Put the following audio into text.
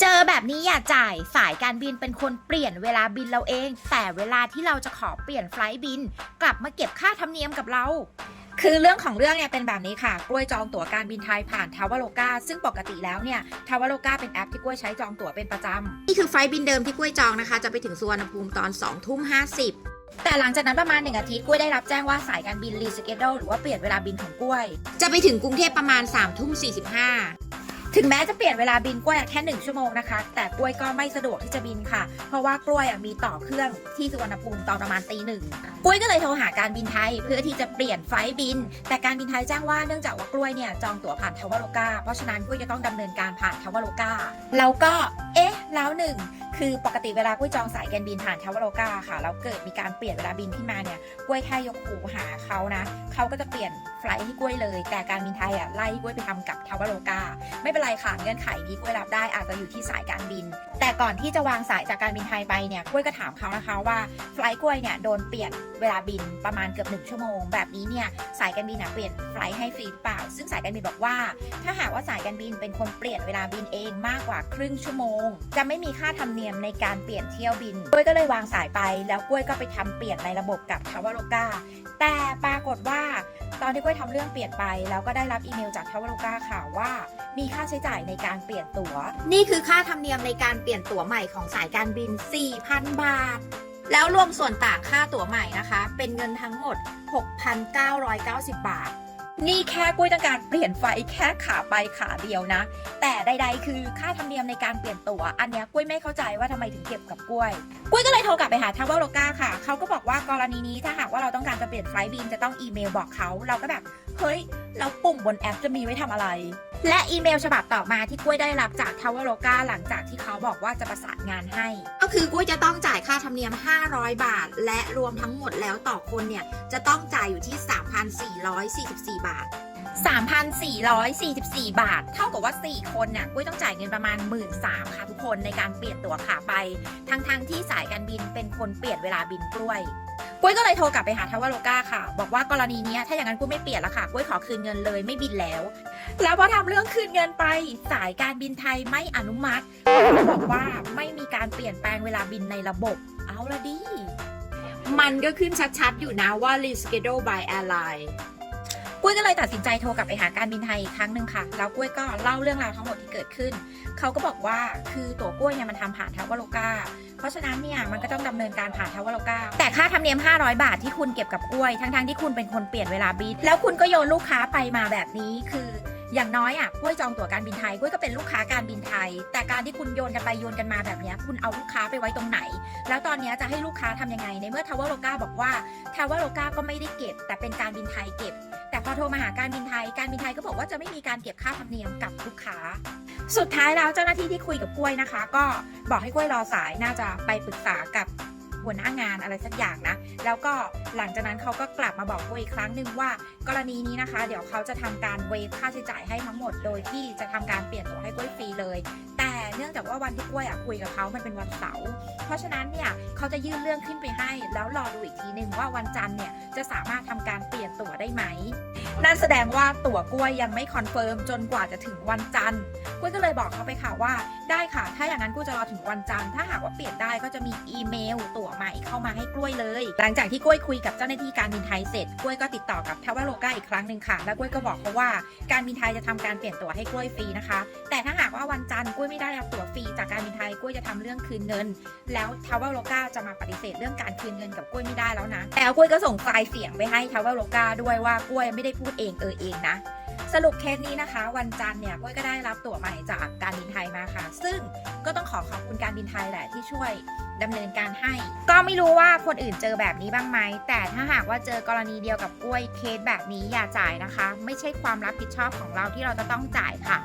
เจอแบบนี้อย่าจ่าย สายการบินเป็นคนเปลี่ยนเวลาบินเราเอง แต่เวลาที่เราจะขอเปลี่ยนไฟล์บิน กลับมาเก็บค่าธรรมเนียมกับเรา คือเรื่องของเรื่องเนี่ยเป็นแบบนี้ค่ะ กล้วยจองตั๋วการบินไทยผ่านทาวโลกาซึ่งปกติแล้วเนี่ยทาวโลกาเป็นแอปที่กล้วยใช้จองตั๋วเป็นประจำ นี่คือไฟล์บินเดิมที่กล้วยจองนะคะ จะไปถึงสุวรรณภูมิตอน2ทุ่ม50แต่หลังจากนั้นประมาณหนึ่งอาทิตย์กล้วยได้รับแจ้งว่าสายการบินรีสเกดหรือว่าเปลี่ยนเวลาบินของกล้วย จะไปถึงกรุงเทพประมาณ3ทุ่ม45 ถึงแม้จะเปลี่ยนเวลาบินกล้วยแค่หนึ่งชั่วโมงนะคะ แต่กล้วยก็ไม่สะดวกที่จะบินค่ะ เพราะว่ากล้วยมีต่อเครื่องที่สุวรรณภูมิตอนประมาณตีหนึ่งกล้วยก็เลยโทรหาการบินไทยเพื่อที่จะเปลี่ยนไฟล์บิน แต่การบินไทยแจ้งว่าเนื่องจากว่ากล้วยเนี่ยจองตั๋วผ่านทาวโลกาเพราะฉะนั้นกล้วยจะต้องดำเนินการผ่านทาวโลกาแล้วก็ เอ๊ะ แล้วหนึ่ง คือปกติเวลากุ้ยจองสายการบินผ่านทาวโลกาค่ะ แล้วเกิดมีการเปลี่ยนเวลาบินขึ้นมาเนี่ยกุ้ยแค่ยกหูหาเขานะเขาก็จะเปลี่ยนไฟล์ให้กุ้ยเลย แต่การบินไทยอะไล่กุ้ยไปทำกับทาวโลกาไม่เป็นไรค่ะเงื่อนไขนี้กุ้ยรับได้อาจจะอยู่ที่สายการบิน แต่ก่อนที่จะวางสายจากการบินไทยไปเนี่ยกล้วยก็ถามเขานะคะว่าไฟล์กล้วยเนี่ยโดนเปลี่ยนเวลาบินประมาณเกือบหนึ่งชั่วโมง แบบนี้เนี่ยสายการบินอะเปลี่ยนไฟล์ให้ฟรีเปล่า ซึ่งสายการบินบอกว่า ถ้าหากว่าสายการบินเป็นคนเปลี่ยนเวลาบินเองมากกว่าครึ่งชั่วโมง จะไม่มีค่าธรรมเนียมในการเปลี่ยนเที่ยวบินกล้วยก็เลยวางสายไป แล้วกล้วยก็ไปทำเปลี่ยนในระบบกับทาวโลกาแต่ปรากฏว่า ตอนที่กล้วยทำเรื่องเปลี่ยนไป แล้วก็ได้รับอีเมลจากทาวโรกาค่ะว่า มีค่าใช้จ่ายในการเปลี่ยนตั๋ว นี่คือค่าธรรมเนียมในการเปลี่ยนตั๋วใหม่ของสายการบิน 4,000 บาท แล้วรวมส่วนต่างค่าตั๋วใหม่นะคะ เป็นเงินทั้งหมด 6,990 บาท นี่แค่กล้วยต้องการเปลี่ยนไฟแค่ขาไปขาเดียวนะ แต่ใดๆ คือค่าธรรมเนียมในการเปลี่ยนตัว อันเนี้ยกล้วยไม่เข้าใจว่าทำไมถึงเก็บกับกล้วย กล้วยก็เลยโทรกลับไปหาทาวเวลโลกาค่ะ เขาก็บอกว่ากรณีนี้ถ้าหากว่าเราต้องการจะเปลี่ยนไฟบินจะต้องอีเมลบอกเขา เราก็แบบ เฮ้ย เราปุ่มบนแอปจะมีไว้ทำอะไร และอีเมลฉบับต่อมาที่กล้วยได้รับจากทาวเวลโลกาหลังจากที่เขาบอกว่าจะประสานงานให้ ก็คือกล้วยจะต้องจ่ายค่าธรรมเนียม 500 บาท และรวมทั้งหมดแล้วต่อคนเนี่ยจะต้องจ่ายอยู่ที่ 3,444 บาท 3,444 บาท เท่ากับว่า 4 คนน่ะกุ้ยต้องจ่ายเงินประมาณ 1 3ื่นค่ะทุกคนในการเปลี่ยนตั๋วขาไป ทั้งๆทที่สายการบินเป็นคนเปลี่ยนเวลาบินกล้วย กุ้ยก็เลยโทรกลับไปหาทาวโลกาค่ะ บอกว่ากรณีนี้ถ้าอย่างนั้นกุ้ยไม่เปลี่ยนละค่ะกุ้ยขอคืนเงินเลยไม่บินแล้ว แล้วพอทำเรื่องคืนเงินไปสายการบินไทยไม่อนุมัติเขาบอกว่าไม่มีการเปลี่ยนแปลงเวลาบินในระบบ เอาละดิมันก็ขึ้นชัดๆอยู่นะว่า reschedule by airline กุ้ยก็เลยตัดสินใจโทรกลับไปหาการบินไทยอีกครั้งหนึ่งค่ะ แล้วกุ้ยก็เล่าเรื่องราวทั้งหมดที่เกิดขึ้น เขาก็บอกว่าคือตั๋วกล้วยเนี่ยมันทำผ่านทาวโลกาเพราะฉะนั้นเนี่ยมันก็ต้องดำเนินการผ่านทาวโลกาแต่ค่าธรรมเนียม 500 บาทที่คุณเก็บกับกล้วยทั้งๆที่คุณเป็นคนเปลี่ยนเวลาบิน แล้วคุณก็โยนลูกค้าไปมาแบบนี้คืออย่างน้อยอะกล้วยจองตั๋วการบินไทยกล้วยก็เป็นลูกค้าการบินไทย แต่การที่คุณโยนกันไปโยนกันมาแบบนี้คุณเอาลูกค้าไปไว้ตรงไหน แล้วตอนนี้จะให้ลูกค้าทำยังไงในเมื่อทาวโลกาบอกว่าทาวโลกาก็ไม่ได้เก็บ แต่เป็นการบินไทยเก็บ พอโทรมาหาการบินไทย การบินไทยก็บอกว่าจะไม่มีการเก็บค่าธรรมเนียมกับลูกค้า สุดท้ายแล้วเจ้าหน้าที่ที่คุยกับกล้วยนะคะ ก็บอกให้กล้วยรอสายน่าจะไปปรึกษากับหัวหน้างานอะไรสักอย่างนะ แล้วก็หลังจากนั้นเขาก็กลับมาบอกกล้วยอีกครั้งหนึ่งว่า กรณีนี้นะคะ เดี๋ยวเขาจะทำการเวฟค่าใช้จ่ายให้ทั้งหมด โดยที่จะทำการเปลี่ยนตัวให้กล้วยฟรีเลย นื่องจากว่าวันที่กล้วยอะคุยกับเขามันเป็นวันเสาร์ เพราะฉะนั้นเนี่ยเขาจะยื่นเรื่องขึ้นไปให้ แล้วรอดูอีกทีหนึ่งว่าวันจันทร์เนี่ยจะสามารถทำการเปลี่ยนตั๋วได้ไหม นั่นแสดงว่าตั๋วกล้วยยังไม่คอนเฟิร์มจนกว่าจะถึงวันจันทร์กล้วยก็เลยบอกเขาไปค่ะว่าได้ค่ะ ถ้าอย่างนั้นกูจะรอถึงวันจันทร์ ถ้าหากว่าเปลี่ยนได้ก็จะมีอีเมลตั๋วใหม่เข้ามาให้กล้วยเลย หลังจากที่กล้วยคุยกับเจ้าหน้าที่การบินไทยเสร็จ กล้วยก็ติดต่อกับทาวโลกาอีกครั้งหนึ่งค่ะ แล้วกล้วยก็บอกเขาว่าการบินไทยจะทำการเปลี่ยนตั๋วให้กล้วยฟรีนะคะ แต่ถ้าหากว่าวันจันทร์กล้วยไม่ได้รับตั๋วฟรีจากการบินไทยกล้วยจะทำเรื่องคืนเงิน แล้วทาวโลกาจะมาปฏิเสธเรื่องการคืนเงินกับกล้วยไม่ได้แล้วนะ แล้วกล้วยก็ส่งไฟล์เสียงไปให้ทาวโลกาด้วยว่ากล้วยไม่ได้พูดเองเออเองนะ สรุปเคสนี้นะคะ วันจันทร์เนี่ยกล้วยก็ได้รับตั๋วใหม่จากการบินไทยมาค่ะ ซึ่งก็ต้องขอขอบคุณการบินไทยแหละที่ช่วยดำเนินการให้ ก็ไม่รู้ว่าคนอื่นเจอแบบนี้บ้างไหม แต่ถ้าหากว่าเจอกรณีเดียวกับกล้วยเคสแบบนี้อย่าจ่ายนะคะ ไม่ใช่ความรับผิดชอบของเราที่เราจะต้องจ่ายค่ะ